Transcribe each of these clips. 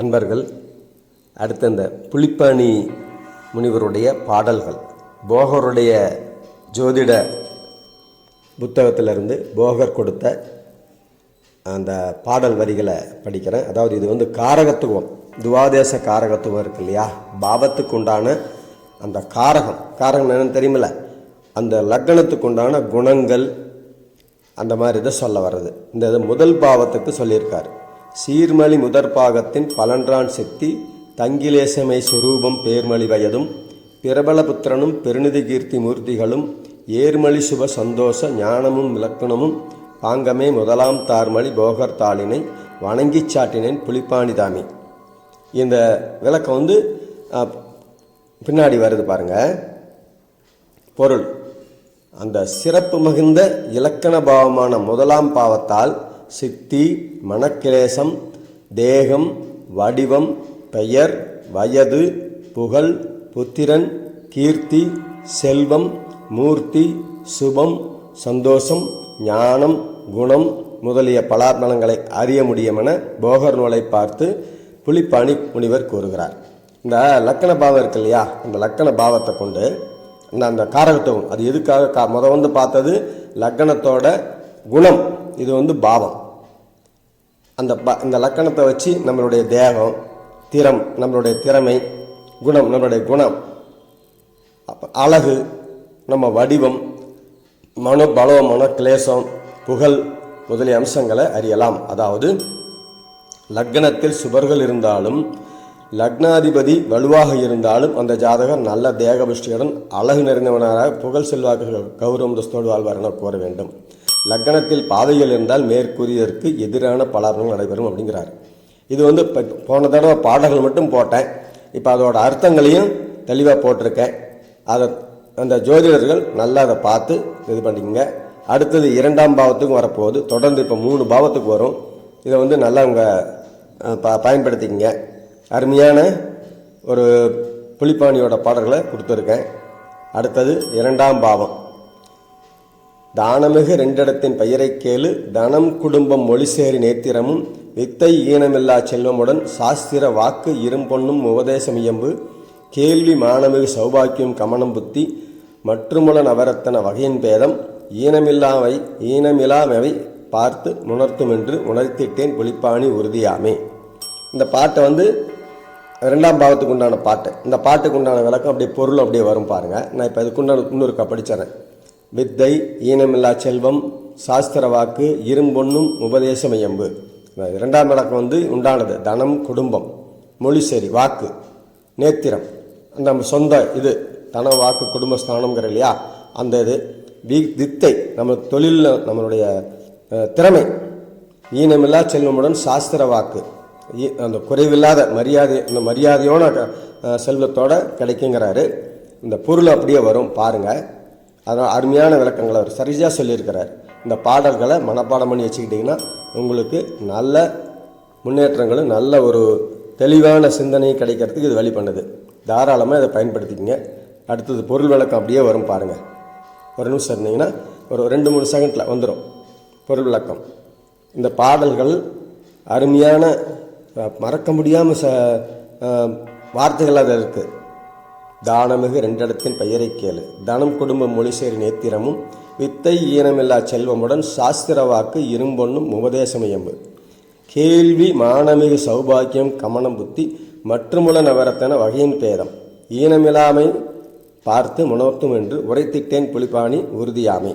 அன்பர்கள் அடுத்து இந்த புலிப்பாணி முனிவருடைய பாடல்கள். போகருடைய ஜோதிட புத்தகத்திலிருந்து போகர் கொடுத்த அந்த பாடல் வரிகளை படிக்கிறேன். அதாவது இது வந்து காரகத்துவம். துவாதேச காரகத்துவம் இருக்கு இல்லையா? பாவத்துக்கு உண்டான அந்த காரகம். காரகம் என்னன்னு தெரியுமில்ல? அந்த லக்கணத்துக்கு உண்டான குணங்கள் அந்த மாதிரி இதை சொல்ல வர்றது. இந்த இது முதல் பாவத்துக்கு சொல்லியிருக்காரு. சீர்மலி முதற் பாகத்தின் பலன்றான் சித்தி தங்கிலேசமை சுரூபம் பேர்மலி வயதும் பிரபலபுத்திரனும் பெருநிதி கீர்த்தி மூர்த்திகளும் ஏர்மலி சுப சந்தோஷ ஞானமும் இலக்கணமும் பாங்கமே முதலாம் தார்மலி போகர் தாளினை வணங்கிச் சாட்டினேன் புலிப்பாணிதாமி இந்த விளக்கம் வந்து பின்னாடி வருது பாருங்க. பொருள். அந்த சிறப்பு மிகுந்த இலக்கண பாவமான முதலாம் பாவத்தால் சித்தி மனக்கிளேசம் தேகம் வடிவம் பெயர் வயது புகழ் புத்திரன் கீர்த்தி செல்வம் மூர்த்தி சுபம் சந்தோஷம் ஞானம் குணம் முதலிய பலாபலங்களை அறிய முடியுமென போகர் நூலை பார்த்து புலிப்பாணி முனிவர் கூறுகிறார். இந்த லக்கண பாவம் இருக்கு இல்லையா? அந்த லக்கண பாவத்தை கொண்டு அந்த அந்த காரகத்துவம் அது எதுக்காக கா முத வந்து பார்த்தது லக்கணத்தோட குணம் இது வந்து பாவம். அந்த ப இந்த லக்கணத்தை வச்சு நம்மளுடைய தேகம் திறம் நம்மளுடைய திறமை குணம் நம்மளுடைய குணம். அப்போ அழகு நம்ம வடிவம் மனோபலம் மன கிளேசம் புகழ் முதலிய அம்சங்களை அறியலாம். அதாவது லக்னத்தில் சுபர்கள் இருந்தாலும் லக்னாதிபதி வலுவாக இருந்தாலும் அந்த ஜாதகர் நல்ல தேகபுஷ்டியுடன் அழகு நிறைந்தவனாக புகழ் செல்வாக்கு கௌரவம் தஸ்தோடு வாழ்வார் என கூற வேண்டும். லக்னத்தில் பாதைகள் இருந்தால் மேற்கூறியதற்கு எதிரான பலாபலங்கள் நடைபெறும் அப்படிங்கிறார். இது வந்து இப்போ போன தடவை பாடல்கள் மட்டும் போட்டேன். இப்போ அதோட அர்த்தங்களையும் தெளிவாக போட்டிருக்கேன். அதை அந்த ஜோதிடர்கள் நல்லா அதை பார்த்து இது பண்ணிக்கங்க. அடுத்தது இரண்டாம் பாவத்துக்கும் வரப்போகுது. தொடர்ந்து இப்போ மூணு பாவத்துக்கு வரும். இதை வந்து நல்லா உங்கள் ப பயன்படுத்திக்கங்க. அருமையான ஒரு புலிப்பாணியோட பாடல்களை கொடுத்துருக்கேன். அடுத்தது இரண்டாம் பாவம். தானமிகு ரெண்டிடத்தின் பெயரை கேளு. தனம் குடும்பம் மொழிசேரி நேத்திரமும் வித்தை ஈனமில்லா செல்வமுடன் சாஸ்திர வாக்கு இரும்பொன்னும் உபதேசம் இயம்பு. கேள்வி மானமிகு சௌபாக்கியம் கமனம் புத்தி மற்றுமுல நவரத்தன வகையின் பேதம். ஈனமில்லாமை ஈனமில்லாமவை பார்த்து உணர்த்தும் என்று உணர்த்திட்டேன் ஒளிப்பாணி உறுதியாமே. இந்த பாட்டை வந்து ரெண்டாம் பாவத்துக்கு உண்டான பாட்டு. இந்த பாட்டுக்கு உண்டான விளக்கம் அப்படியே பொருள் அப்படியே வரும் பாருங்கள் நான் இப்போ இதுக்குண்டான இன்னொருக்கா படிச்சிடறேன் வித்தை ஈனமில்லா செல்வம் சாஸ்திர வாக்கு இரும்பொன்னும் உபதேசமயம்பு இரண்டாம் விளக்கம் வந்து உண்டானது தனம் குடும்பம் மொழி சரி வாக்கு நேத்திரம். நம்ம சொந்த இது தனம் வாக்கு குடும்பஸ்தானம்ங்கிற இல்லையா? அந்த இது வி வித்தை நம்ம தொழிலில் நம்மளுடைய திறமை. ஈனமில்லா செல்வமுடன் சாஸ்திர வாக்கு அந்த குறைவில்லாத மரியாதை அந்த மரியாதையோட செல்வத்தோடு செல்வத்தோட கிடைக்குங்கிறாரு. இந்த பொருள் அப்படியே வரும் பாருங்கள் அதனால் அருமையான விளக்கங்களை அவர் சரியாக சொல்லியிருக்கிறார். இந்த பாடல்களை மனப்பாடம் பண்ணி வச்சுக்கிட்டிங்கன்னா உங்களுக்கு நல்ல முன்னேற்றங்களும் நல்ல ஒரு தெளிவான சிந்தனை கிடைக்கிறதுக்கு இது வழி பண்ணுது தாராளமாக இதை பயன்படுத்திக்கங்க. அடுத்தது பொருள் விளக்கம் அப்படியே வரும் பாருங்கள் ஒரு நிமிஷம் இருந்தீங்கன்னா ஒரு ரெண்டு மூணு செகண்டில் வந்துடும் பொருள் விளக்கம். இந்த பாடல்கள் அருமையான மறக்க முடியாமல் ச வார்த்தைகள் அதில் இருக்குது தானமிகு ரெண்டிடத்தின் பெயரை கேளு. தனம் குடும்பம் மொழிசேரி நேத்திரமும் வித்தை ஈனமில்லா செல்வமுடன் சாஸ்திர வாக்கு இரும்பொன்னும் உபதேசமயம்பு. கேள்வி மானமிகு சௌபாக்கியம் கமனம் புத்தி மற்றுமுள நவரத்தன வகையின் பேதம். ஈனமில்லாமை பார்த்து முணர்த்தும் என்று உரைத்திட்டேன் புலிப்பாணி உறுதியாமை.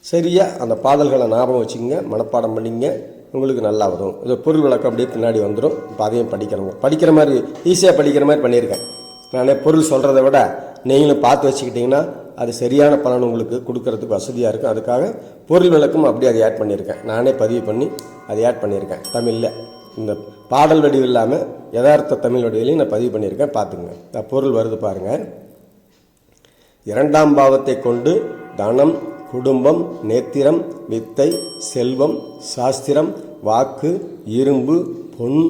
சரியா? அந்த பாடல்களை ஞாபகம் வச்சுங்க மனப்பாடம் பண்ணிங்க உங்களுக்கு நல்லா வரும். இது பொருள் விளக்கம் அப்படியே பின்னாடி வந்துடும் இப்போ அதையும் படிக்கிறவங்க. படிக்கிற மாதிரி ஈஸியாக படிக்கிற மாதிரி பண்ணியிருக்கேன். நானே பொருள் சொல்கிறத விட நீங்களும் பார்த்து வச்சுக்கிட்டிங்கன்னா அது சரியான பலன் உங்களுக்கு கொடுக்கறதுக்கு வசதியாக இருக்கும். அதுக்காக பொருள் விளக்கம் அப்படியே அதை ஆட் பண்ணியிருக்கேன். நானே பதிவு பண்ணி அதை ஆட் பண்ணியிருக்கேன். தமிழில். இந்த பாடல் வடிவு இல்லாமல் யதார்த்த தமிழ் வடிவிலையும் நான் பதிவு பண்ணியிருக்கேன். பார்த்துங்க இந்த பொருள் வருது பாருங்கள் இரண்டாம் பாவத்தை கொண்டு தனம் குடும்பம் நேத்திரம் வித்தை செல்வம் சாஸ்திரம் வாக்கு இரும்பு பொன்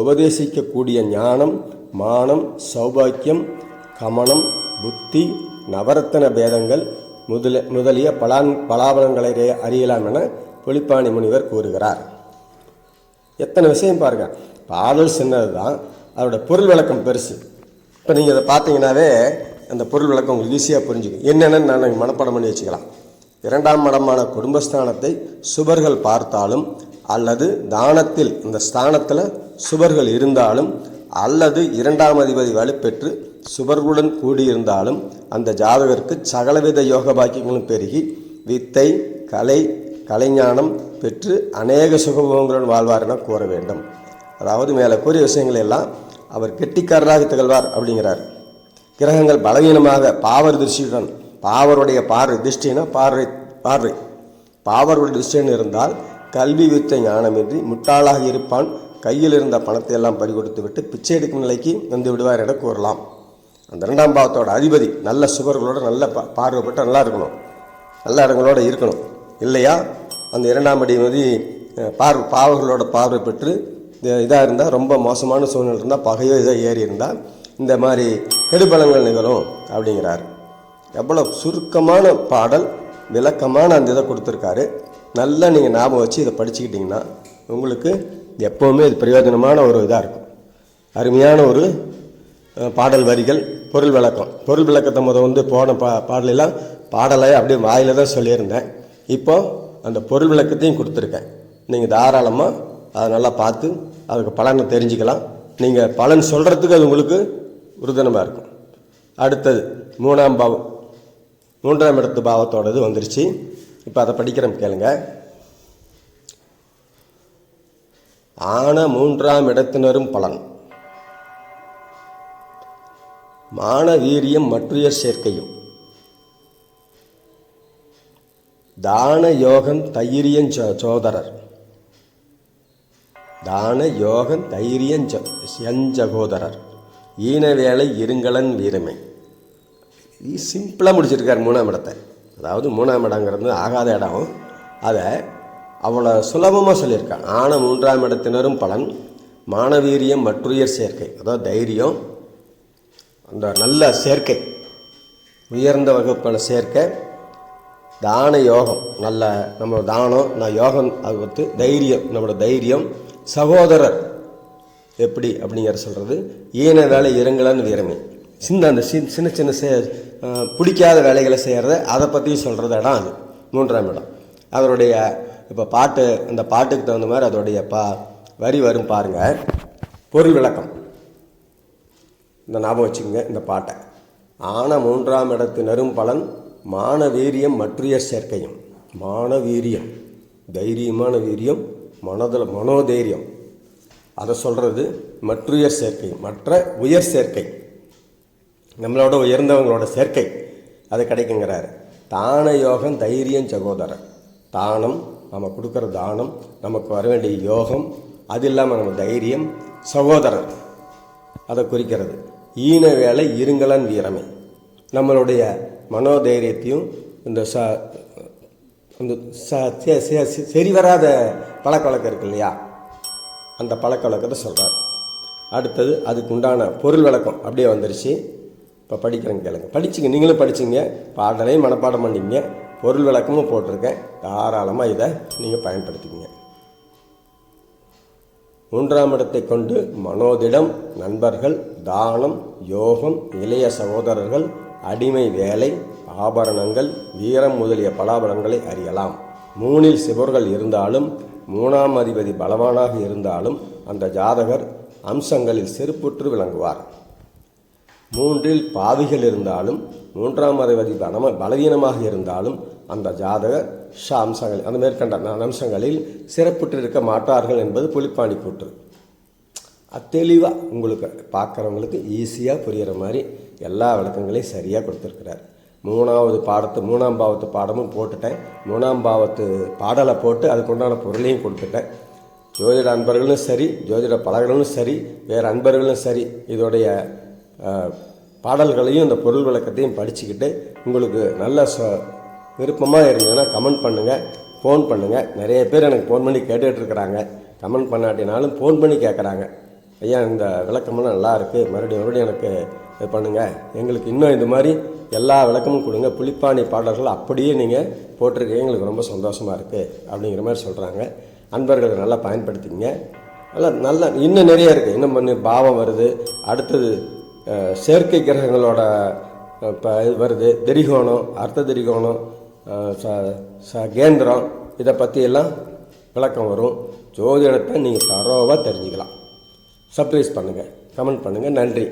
உபதேசிக்கக்கூடிய ஞானம் மானம் சௌபாக்கியம் கமனம் புத்தி நவரத்தன பேதங்கள் முதல முதலிய பலான் பலாபலங்களை அறியலாம் என புலிப்பாணி முனிவர் கூறுகிறார். எத்தனை விஷயம் பாருங்க. பாடல் சின்னது தான் அதோட பொருள் விளக்கம் பெருசு. இப்போ நீங்கள் இதை பார்த்தீங்கன்னாவே அந்த பொருள் விளக்கம் உங்களுக்கு ஈஸியாக புரிஞ்சுக்கும். என்னென்னு நான் மனப்பாடம் பண்ணி வச்சுக்கலாம். இரண்டாம் மடமான குடும்பஸ்தானத்தை சுபர்கள் பார்த்தாலும் அல்லது தானத்தில் இந்த ஸ்தானத்தில் சுபர்கள் இருந்தாலும் அல்லது இரண்டாம் அதிபதி வலுப்பெற்று சுவர்களுடன் கூடியிருந்தாலும் அந்த ஜாதகருக்கு சகலவித யோக பாக்கியங்களும் பெருகி வித்தை கலை கலைஞானம் பெற்று அநேக சுகபோகங்களுடன் வாழ்வார் என கூற வேண்டும். அதாவது மேலே கூறிய விஷயங்கள் எல்லாம் அவர் கெட்டிக்காரராக திகழ்வார் அப்படிங்கிறார். கிரகங்கள் பலவீனமாக பாவர் திருஷ்டியுடன் பாவருடைய பார்வை திருஷ்டினா பார்வை பார்வை. பாவருடைய திருஷ்டின்னு இருந்தால் கல்வி வித்த ஞானமின்றி முட்டாளாக இருப்பான் கையில் இருந்த பணத்தை எல்லாம் பறிகொடுத்து விட்டு பிச்சை எடுக்கும் நிலைக்கு வந்து விடுவார் என கூறலாம். அந்த இரண்டாம் பாவத்தோட அதிபதி நல்ல சுவர்களோட நல்ல பா பார்வைப்பட்டு நல்லா இருக்கணும். நல்ல இடங்களோட இருக்கணும். இல்லையா? அந்த இரண்டாம் அடிமதி அஹ், பார் பாவர்களோட பார்வை பெற்று இதாக இருந்தால் ரொம்ப மோசமான சூழ்நிலை இருந்தால் பகையோ இதாக ஏறி இருந்தால் இந்த மாதிரி கெடுபலங்கள் நிகழும் அப்படிங்கிறார். எவ்வளோ சுருக்கமான பாடல் விளக்கமான அந்த இதை கொடுத்துருக்காரு. நல்லா நீங்கள் ஞாபகம் வச்சு இதை படிச்சுக்கிட்டிங்கன்னா உங்களுக்கு எப்போவுமே இது பிரயோஜனமான ஒரு இதாக இருக்கும். அருமையான ஒரு பாடல் வரிகள் பொருள் விளக்கம். பொருள் விளக்கத்தை முதல் வந்து போன பா பாடலெல்லாம் பாடலை அப்படியே வாயில் தான் சொல்லியிருந்தேன். இப்போ அந்த பொருள் விளக்கத்தையும் கொடுத்துருக்கேன். நீங்கள் தாராளமாக அதை நல்லா பார்த்து அதுக்கு பலனை தெரிஞ்சுக்கலாம். நீங்கள் பலன் சொல்கிறதுக்கு அது உங்களுக்கு உறுதுணமாக இருக்கும். அடுத்தது மூணாம் பாவம். மூன்றாம் இடத்து பாவத்தோடது வந்துருச்சு. இப்போ அதை படிக்கிறோம் கேளுங்கள் ஆன மூன்றாம் இடத்தினரும் பலன். மான வீரியம் மற்றுயர் சேர்க்கையும். தான யோகன் தைரியன் சோதரர். தான யோகன் தைரியன் செஞ்சகோதரர் ஈனவேளை இருங்கலன் வீரமை. சிம்பிளாக முடிச்சிருக்கார் மூணாம் இடத்தை. அதாவது மூணாம் இடங்கிறது ஆகாத இடம். அதை அவ்வளோ சுலபமாக சொல்லியிருக்கான் ஆன மூன்றாம் இடத்தினரும் பலன் மானவீரியம் மற்றுயர் சேர்க்கை. அதாவது தைரியம் அந்த நல்ல சேர்க்கை உயர்ந்த வகுப்பில் சேர்க்கை தான யோகம் நல்ல நம்ம தானம் நான் யோகம் அது வந்து தைரியம் நம்மளோட தைரியம் சகோதரர் எப்படி அப்படிங்கிற சொல்கிறது ஈன வேலை இருங்கலன்னு வீரமே சின்ன அந்த சின்ன சின்ன சின்ன சே பிடிக்காத வேலைகளை செய்கிறத அதை பற்றியும் சொல்கிறது இடம் அது மூன்றாம் இடம். அதனுடைய இப்போ பாட்டு அந்த பாட்டுக்கு தகுந்த மாதிரி அதோடைய பா வரி வரும் பாருங்கள் பொருள் விளக்கம். இந்த ஞாபகம் வச்சுக்கோங்க இந்த பாட்டை. ஆன மூன்றாம் இடத்தினரும் பலன் மானவீரியம் மற்றிய மற்றுயர் சேர்க்கையும். மான வீரியம் தைரியமான வீரியம் மனதில் மனோதைரியம். அதை சொல்கிறது மற்றுயர் சேர்க்கை மற்ற உயர் சேர்க்கை. நம்மளோட உயர்ந்தவங்களோட சேர்க்கை. அது கிடைக்குங்கிறாரு. தான யோகம் தைரியம் சகோதரர். தானம் நம்ம கொடுக்குற தானம் நமக்கு வர வேண்டிய யோகம் அது இல்லாமல் நம்ம தைரியம் சகோதரர் அதை குறிக்கிறது. ஈன வேலை இருங்கலன் வீரமை. நம்மளுடைய மனோதைரியத்தையும் இந்த ச அந்த ச சரி வராத பழக்க வழக்கம் இருக்கு இல்லையா? அந்த பழக்க வழக்கத்தை சொல்கிறார் அடுத்தது அதுக்கு உண்டான பொருள் விளக்கம் அப்படியே வந்துருச்சு. இப்போ படிக்கிறேங்க கேளுங்க. படிச்சுங்க. நீங்களும் படிச்சுங்க. பாடலையும் மனப்பாடம் பண்ணிங்க. பொருள் விளக்கமும் போட்டிருக்கேன். தாராளமாக இதை நீங்கள் பயன்படுத்திக்கங்க. மூன்றாம் இடத்தை கொண்டு மனோதிடம் நண்பர்கள் தானம் யோகம் இளைய சகோதரர்கள் அடிமை வேலை ஆபரணங்கள் வீரம் முதலிய பலாபலங்களை அறியலாம். மூணில் சிவர்கள் இருந்தாலும் மூணாம் அதிபதி பலவானாக இருந்தாலும் அந்த ஜாதகர் அம்சங்களில் செருப்புற்று விளங்குவார். மூன்றில் பாவிகள் இருந்தாலும் மூன்றாம் அதிபதி பலம பலவீனமாக இருந்தாலும் அந்த ஜாதகர் ஷ அம்சங்கள் அந்த மேற்கண்ட அம்சங்களில் சிறப்புற்று இருக்க மாட்டார்கள் என்பது புலிப்பாணி கூற்று தெளிவாக உங்களுக்கு பார்க்குறவங்களுக்கு ஈஸியாக புரிகிற மாதிரி எல்லா விளக்கங்களையும் சரியாக கொடுத்துருக்கிறார். மூணாவது பாடத்து மூணாம் பாவத்து பாடமும் போட்டுட்டேன். மூணாம் பாவத்து பாடலை போட்டு அதுக்குண்டான பொருளையும் கொடுத்துட்டேன். ஜோதிட அன்பர்களும் சரி ஜோதிட பலகர்களும் சரி வேறு அன்பர்களும் சரி இதோடைய பாடல்களையும் இந்த பொருள் விளக்கத்தையும் படிச்சுக்கிட்டு உங்களுக்கு நல்ல ச விருப்பமாக இருந்ததுன்னா கமெண்ட் பண்ணுங்கள் ஃபோன் பண்ணுங்கள் நிறைய பேர் எனக்கு ஃபோன் பண்ணி கேட்டுட்டு இருக்கிறாங்க. கமெண்ட் பண்ணாட்டினாலும் ஃபோன் பண்ணி கேட்குறாங்க ஐயா இந்த விளக்கமெல்லாம் நல்லா இருக்குது மறுபடியும் மறுபடியும் எனக்கு இது பண்ணுங்கள் எங்களுக்கு இன்னும் இந்த மாதிரி எல்லா விளக்கமும் கொடுங்க. புலிப்பாணி பாடல்கள் அப்படியே நீங்கள் போட்டிருக்கீங்க. எங்களுக்கு ரொம்ப சந்தோஷமாக இருக்குது அப்படிங்கிற மாதிரி சொல்கிறாங்க அன்பர்கள் நல்லா பயன்படுத்திக்கங்க. நல்லா நல்லா இன்னும் நிறைய இருக்குது இன்னும் பண்ணி பாவம் வருது. அடுத்தது செயற்கை கிரகங்களோட இப்போ இது வருது. திரிகோணம் அர்த்த திரிகோணம் ச ச கேந்திரம் இதை பற்றி எல்லாம் விளக்கம் வரும். ஜோதிடத்தை நீங்கள் தரோவாக தெரிஞ்சுக்கலாம். சர்ப்ரைஸ் பண்ணுங்கள் கமெண்ட் பண்ணுங்கள் நன்றி.